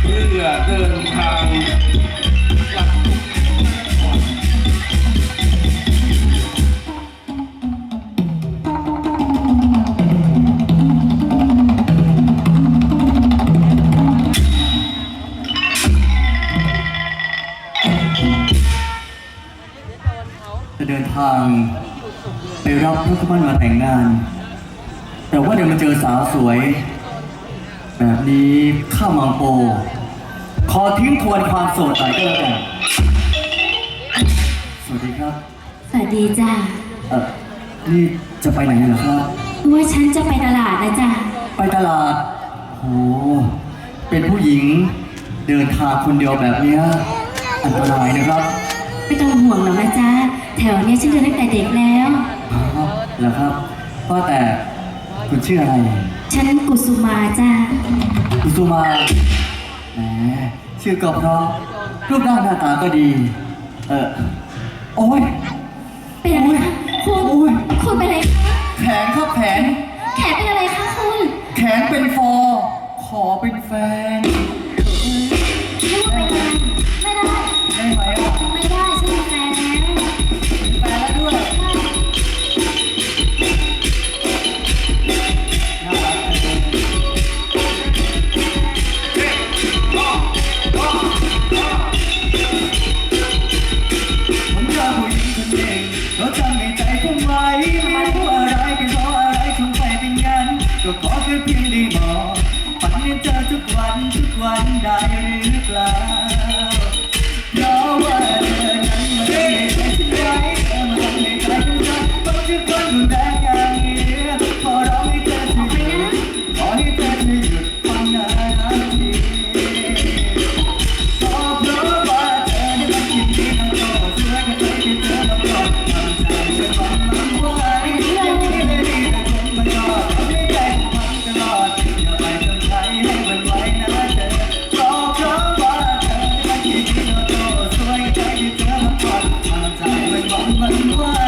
เพื่อเดินทางกลับจะเดินทางไปรับพระคุมันมาแต่งงาน แต่ว่าเดี๋ยวมาเจอสาวสวย แบบนี้ข้ามังโป ขอทิ้งทวนความโสดหน่อยก็แล้วกันสวัสดีครับ สวัสดีจ้าเออนี่จะไปไหนเหรอครับ ว่าฉันจะไปตลาดนะจ้าไปตลาดโหเป็นผู้หญิงเดินทางคนเดียวแบบเนี้ยอันตรายนะครับไม่ต้องห่วงหรอกนะจ้าแถวเนี้ยฉันเดินตั้งแต่เด็กแล้วอ๋อเหรอครับว่าแต่ คุณชื่ออะไรฉันกุสุมาจ้าคุณสุมาแหมชื่อก็เพราะรูปร่างหน้าตาก็ดี เออโอ้ยเป็นอะไรคะคุณโอ้ยคุณเป็นอะไรคะแขนครับแขนแขนเป็นอะไรำให้ใจผมไหวไม่รู้อะไรเป็นเพราะอะไรถึงไปเป็นงั้นก็ขอแค่เพียงได้บอกฝันให้เธอทุกวันทุกวันได้หรือเปล่าเพราะว่าเธอนั้นมันไม่ใช่ฉันไว้เธอมาทำให้ใจฉันรักต้องชื่อคนดูแลกัน Oh, my God.